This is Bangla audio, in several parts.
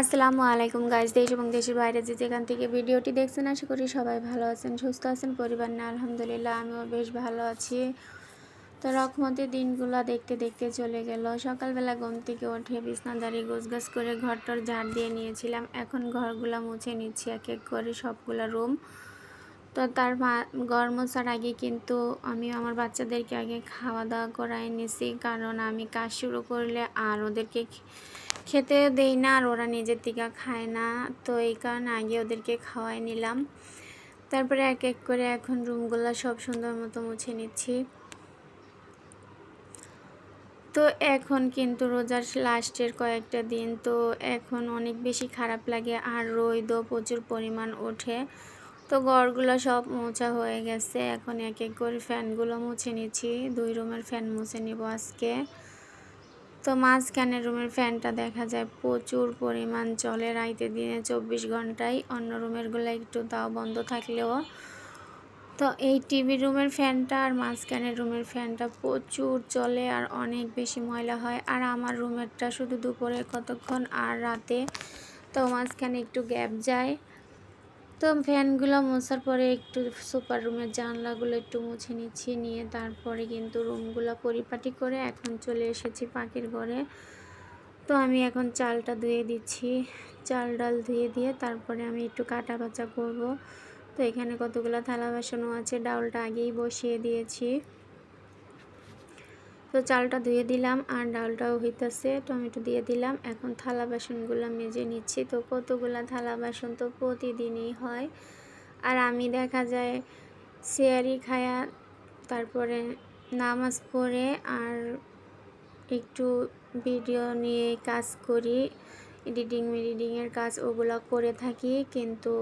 আসসালামু আলাইকুম গাইজ দেশ এবং দেশের বাইরে যে যেখান থেকে ভিডিওটি দেখছেন, আশা করি সবাই ভালো আছেন, সুস্থ আছেন, পরিবার না আলহামদুলিল্লাহ আমিও বেশ ভালো আছি। তো রকমতে দিনগুলো দেখতে দেখতে চলে গেল। সকালবেলা ঘুম থেকে উঠে বিছনাদারি গোছগাছ করে ঘরটর ঝাড় দিয়ে নিয়েছিলাম। এখন ঘরগুলো মুছে নিচ্ছি, এক এক করে সবগুলো রুম তো তার ঘর মোছার আগে কিন্তু আমি আমার বাচ্চাদেরকে আগে খাওয়া দাওয়া করাই নিছি। কারণ আমি কাজ শুরু করলে আর ওদেরকে খেতে দেই না আর ওরা নিজের থেকে খায় না। তো এই কারণে আগে ওদেরকে খাওয়াই নিলাম। তারপরে এক এক করে এখন রুমগুলো সব সুন্দর মতো মুছে নিচ্ছি। তো এখন কিন্তু রোজার লাস্টের কয়েকটা দিন, তো এখন অনেক বেশি খারাপ লাগে আর রোদও প্রচুর পরিমাণ ওঠে। তো ঘরগুলো সব মোছা হয়ে গেছে। এখন এক এক করে ফ্যানগুলো মুছে নিচ্ছি। দুই রুমের ফ্যান মুছে নিব আজকে। তো মাঝখানে রুমের ফ্যানটা দেখা যায় প্রচুর পরিমাণ চলে রাইতে দিনে চব্বিশ ঘন্টায়। অন্য রুমেরগুলো একটু তাও বন্ধ থাকলেও। তো এই টিভি রুমের ফ্যানটা আর মাঝখানের রুমের ফ্যানটা প্রচুর চলে আর অনেক বেশি ময়লা হয়। আর আমার রুমেরটা শুধু দুপুরে কতক্ষণ আর রাতে। তো মাঝখানে একটু গ্যাপ যায়। তো ফ্যানগুলো মোছার পরে একটু সুপার রুমের জানলাগুলো একটু মুছে নিচ্ছি, নিয়ে তারপরে কিন্তু রুমগুলো পরিপাটি করে এখন চলে এসেছি পাখির ঘরে। তো আমি এখন চালটা ধুয়ে দিচ্ছি। চাল ডাল ধুয়ে দিয়ে তারপরে আমি একটু কাটা বাচা করব। তো এখানে কতগুলো থালা বাসনও আছে, ডাউলটা আগেই বসিয়ে দিয়েছি। তো চালটা ধুয়ে দিলাম আর ডালটাও হইতেছে, টমেটো দিয়ে দিলাম। এখন থালা বাসনগুলো মেজে নিচ্ছি। তো কতগুলো থালা বাসন তো প্রতিদিনই হয়। আর আমি দেখা যায় শেয়ারি খায়া তারপরে নামাজ পড়ে আর একটু ভিডিও নিয়ে কাজ করি, এডিটিং মেডিটিংয়ের কাজ ওগুলো করে থাকি। কিন্তু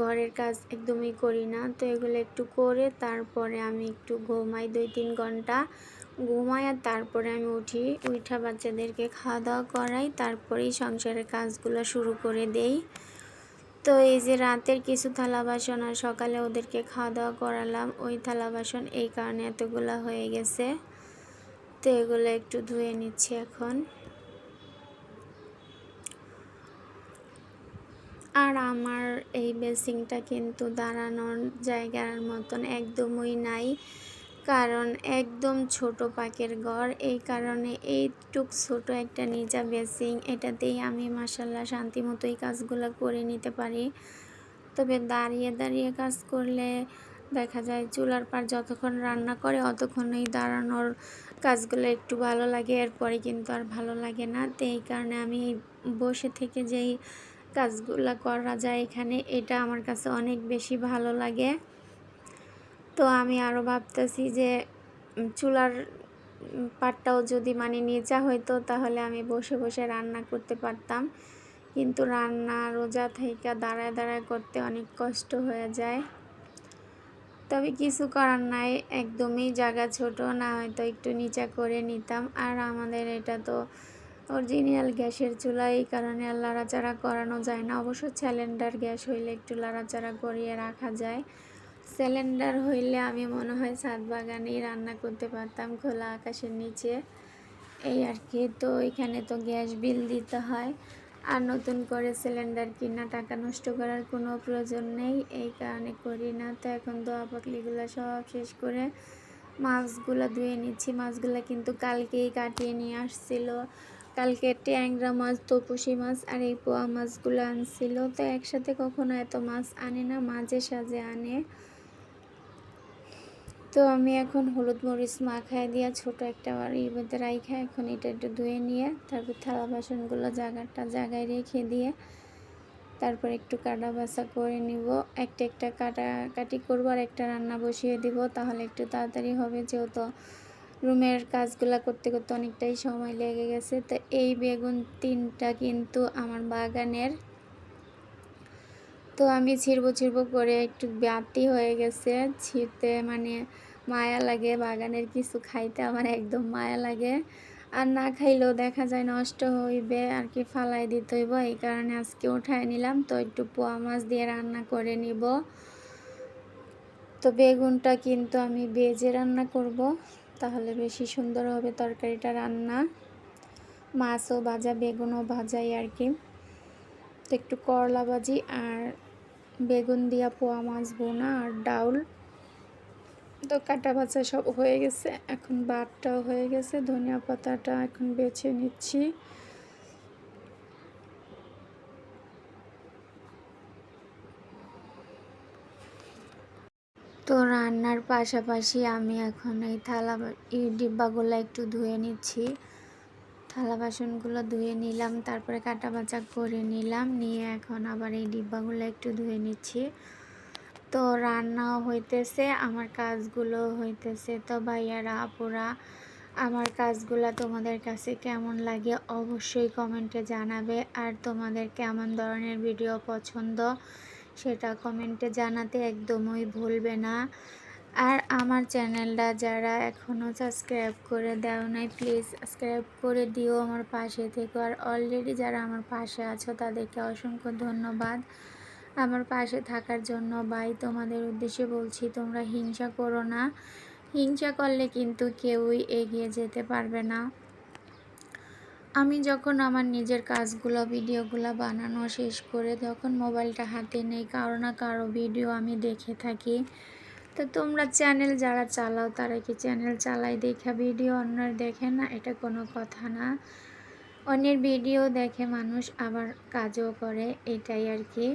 ঘরের কাজ একদমই করি না। তো এগুলো একটু করে তারপরে আমি একটু ঘুমাই দুই তিন ঘণ্টা। ঘুমাই আর তারপরে আমি উঠি। উঠা বাচ্চাদেরকে খাওয়া দাওয়া করাই, তারপরেই সংসারের কাজগুলো শুরু করে দেই। তো এই যে রাতের কিছু থালা বাসন আর সকালে ওদেরকে খাওয়া দাওয়া করালাম, ওই থালা বাসন এই কারণে এতগুলো হয়ে গেছে। তো এগুলো একটু ধুয়ে নিচ্ছি এখন। আর আমার এই বেসিংটা কিন্তু দাঁড়ানোর জায়গার মতন একদমই নাই। কারণ একদম ছোট পাকের ঘর। এই কারণে এইটুক ছোট একটা নিজা বেসিং এটাতেই আমি মাসাল্লাহ শান্তি মতোই কাজগুলো করে নিতে পারি। তবে দাঁড়িয়ে দাঁড়িয়ে কাজ করলে দেখা যায় চুলার পার যতক্ষণ রান্না করে অতক্ষণই দাঁড়ানোর কাজগুলো একটু ভালো লাগে, এরপরে কিন্তু আর ভালো লাগে না। তো এই কারণে আমি বসে থেকে যেই কাজগুলো করা যায় এখানে, এটা আমার কাছে অনেক বেশি ভালো লাগে। তো আমি আরও ভাবতেছি যে চুলার পাটটাও যদি মানে নিচা হইতো তাহলে আমি বসে বসে রান্না করতে পারতাম। কিন্তু রান্না রোজা থেকে দাঁড়ায় দাঁড়ায় করতে অনেক কষ্ট হয়ে যায়। তবে কিছু করার নাই, একদমই জায়গা ছোট, না হয়তো একটু নিচা করে নিতাম। আর আমাদের এটা তো অরিজিনাল গ্যাসের চুলা, এই কারণে আর লাড়াচাড়া করানো যায় না। অবশ্য সিলিন্ডার গ্যাস হইলে একটু লাড়াচাড়া করিয়ে রাখা যায়। সিলিন্ডার হইলে আমি মনে হয় ছাদ বাগানেই রান্না করতে পারতাম খোলা আকাশের নিচে। এই আর কি। তো এখানে তো গ্যাস বিল দিতে হয়। আর নতুন করে সিলিন্ডার কিনা টাকা নষ্ট করার কোনো প্রয়োজন নেই। এই কারণে করি না। তো এখন দোয়া পাকলিগুলো সব শেষ করে মাছগুলো ধুয়ে নিচ্ছি। মাছগুলো কিন্তু কালকেই কাটিয়ে নিয়ে আসছিল। কালকে ট্যাংরা মাছ, তপুসি মাছ আর এই পোয়া মাছগুলো আনছিল। তো একসাথে কখনো এত মাছ আনে না, মাঝে সাজে আনে। তো আমি এখন হলুদ মরিচ মাখায় দিয়া ছোট একটা বাড়ির মধ্যে রাইখা এখন এটা একটু ধুয়ে নিয়ে, তারপর থালা বাসনগুলো জায়গাটা জায়গায় রেখে দিয়ে তারপর একটু কাটা বাসা করে নিব। একটা একটা কাটা কাটি করব আর একটা রান্না বসিয়ে দিব, তাহলে একটু তাড়াতাড়ি হবে যেহেতু রুমের কাজগুলো করতে করতে অনেকটাই সময় লেগে গেছে। তো এই বেগুন তিনটা কিন্তু আমার বাগানের। তো আমি ছিড়বো ছিড়বো করে একটু ব্যাতি হয়ে গেছে, ছিঁড়তে মানে মায়া লাগে, বাগানের কিছু খাইতে আমার একদম মায়া লাগে। আর না খাইলেও দেখা যায় নষ্ট হইবে, আর কি ফালাই দিতে হইব, এই কারণে আজকে উঠায় নিলাম। তো একটু পোয়া মাছ দিয়ে রান্না করে নিব। তো বেগুনটা কিন্তু আমি বেজে রান্না করব, তাহলে বেশি সুন্দর হবে তরকারিটা রান্না। মাছও ভাজা, বেগুনও ভাজাই আর কি। তো একটু করলা ভাজি আর বেগুন দিয়া পোয়া মাছ বোনা আর ডাউল। তো কাটা বাছা সব হয়ে গেছে। এখন বাটটাও হয়ে গেছে। ধনিয়া পাতাটা এখন বেছে নিচ্ছি। তো রান্নার পাশাপাশি আমি এখন এই থালা এই ডিব্বাগুলো একটু ধুয়ে নিচ্ছি। থালা বাসনগুলো ধুয়ে নিলাম, তারপরে কাটা বাচা করে নিলাম, নিয়ে এখন আবার এই ডিব্বাগুলো একটু ধুয়ে নিচ্ছি। তো রান্নাও হইতেছে, আমার কাজগুলো হইতেছে। তো ভাইয়ারা, আপুরা, আমার কাজগুলো তোমাদের কাছে কেমন লাগে অবশ্যই কমেন্টে জানাবে। আর তোমাদের কেমন ধরনের ভিডিও পছন্দ সেটা কমেন্টে জানাতে একদমই ভুলবে না। আর আমার চ্যানেলটা যারা এখনও সাবস্ক্রাইব করে দেও নাই, প্লিজ সাবস্ক্রাইব করে দিও। আমার পাশে থেকে। আর অলরেডি যারা আমার পাশে আছো, তাদেরকে অসংখ্য ধন্যবাদ। আমার পাশে থাকার জন্য, ভাই, তোমাদের উদ্দেশ্যে বলছি, তোমরা হিংসা করো না। হিংসা করলে কিন্তু কেউই এগিয়ে যেতে পারবে না। আমি যখন আমার নিজের কাজগুলো, ভিডিওগুলো বানানো শেষ করে তখন মোবাইলটা হাতে নেই, কারও না কারও ভিডিও আমি দেখে থাকি। তো তোমরা চ্যানেল যারা চালাও, তারা কি চ্যানেল চালাই দেখা ভিডিও অন্যের দেখে? না, এটা কোনো কথা না। অন্যের ভিডিও দেখে মানুষ আবার কাজও করে, এটাই আর কি।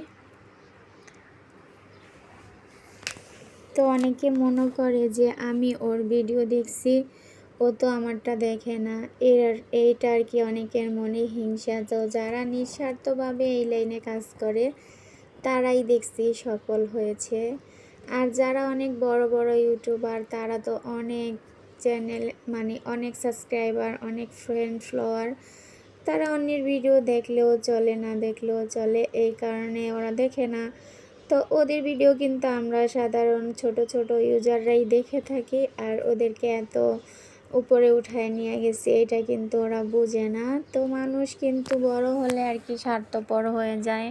তো অনেকে মনে করে যে, আমি ওর ভিডিও দেখছি, ও তো আমারটা দেখে না। এর এইটা আর কি অনেকের মনে হিংসা। তো যারা নিঃস্বার্থভাবে এই লাইনে কাজ করে, তারাই দেখছি সফল হয়েছে। আর যারা অনেক বড় বড় ইউটিউবার, তারা তো অনেক চ্যানেল মানে অনেক সাবস্ক্রাইবার, অনেক ফ্রেন্ড ফলোয়ার তারা অন্যের ভিডিও দেখলেও চলে, না দেখলেও চলে। এই কারণে ওরা দেখে না। তো ওদের ভিডিও কিন্তু আমরা সাধারণ ছোট ছোট ইউজাররাই দেখে থাকি আর ওদেরকে এত উপরে উঠায় নিয়ে গেছে, এটা কিন্তু ওরা বুঝে না। তো মানুষ কিন্তু বড় হলে আর কি স্বার্থপর হয়ে যায়।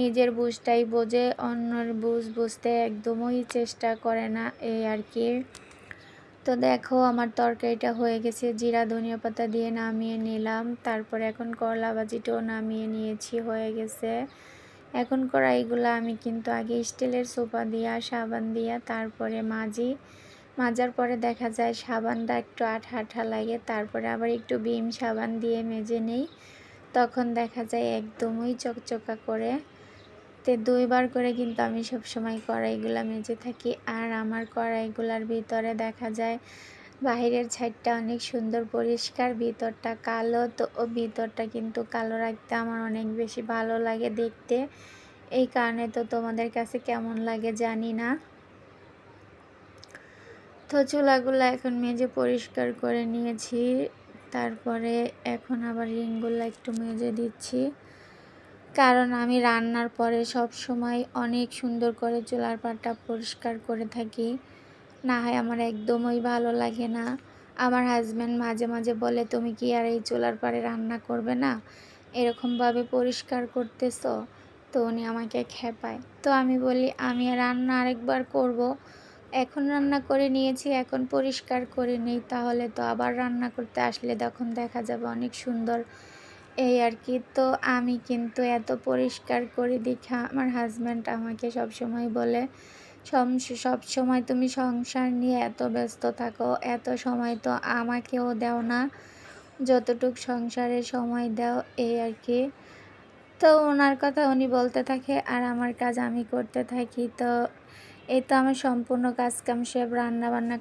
নিজের বুঝটাই বোঝে, অন্যের বুঝ বুঝতে একদমই চেষ্টা করে না এই আর কি। তো দেখো আমার তরকারিটা হয়ে গেছে, জিরা, ধনিয়া পাতা দিয়ে নামিয়ে নিলাম। তারপরে এখন করলা ভাজিটাও নামিয়ে নিয়েছি, হয়ে গেছে। এখন কড়াইগুলো আমি কিন্তু আগে স্টিলের সোফা দিয়া, সাবান দিয়া, তারপরে মাজি। মাজার পরে দেখা যায় সাবানটা একটু আঠা আঠা লাগে, তারপরে আবার একটু বিম সাবান দিয়ে মেজে নেই। তখন দেখা যায় একদমই চকচকা করে। তে দুইবার করে কিন্তু আমি সবসময় কড়াইগুলো মেজে থাকি। আর আমার কড়াইগুলার ভিতরে দেখা যায় বাহিরের ছাইডটা অনেক সুন্দর, পরিষ্কার, ভিতরটা কালো তো, ও ভিতরটা কিন্তু কালো রাখতে আমার অনেক বেশি ভালো লাগে দেখতে। এই কারণে তো তোমাদের কাছে কেমন লাগে জানি না। তো চুলাগুলো এখন মেজে পরিষ্কার করে নিয়েছি, তারপরে এখন আবার রিংগুলো একটু মেজে দিচ্ছি। কারণ আমি রান্নার পরে সব সময় অনেক সুন্দর করে চুলার পাটটা পরিষ্কার করে থাকি। না হয় আমার একদমই ভালো লাগে না। আমার হাজব্যান্ড মাঝে মাঝে বলে, তুমি কি আর এই চুলার পাড়ে রান্না করবে না? এরকমভাবে পরিষ্কার করতেছ? তো উনি আমাকে খেপায়। তো আমি বলি, আমি রান্না আরেকবার করব। এখন রান্না করে নিয়েছি, এখন পরিষ্কার করে নেই, তাহলে তো আবার রান্না করতে আসলে তখন দেখা যাবে অনেক সুন্দর। এই আর কি। তো আমি কিন্তু এত পরিষ্কার করে দেখা আমার হাজব্যান্ড আমাকে সব সময় বলে সব সময় তুমি সংসার নিয়ে এত ব্যস্ত থাকো, এত সময় তো আমাকেও দাও না। যতটুক সংসারে সময় দাও, এই আর কি। তো ওনার কথা উনি বলতে থাকে, আর আমার কাজ আমি করতে থাকি। তো এই তো আমার সম্পূর্ণ কাজ কাম, সব রান্না বান্না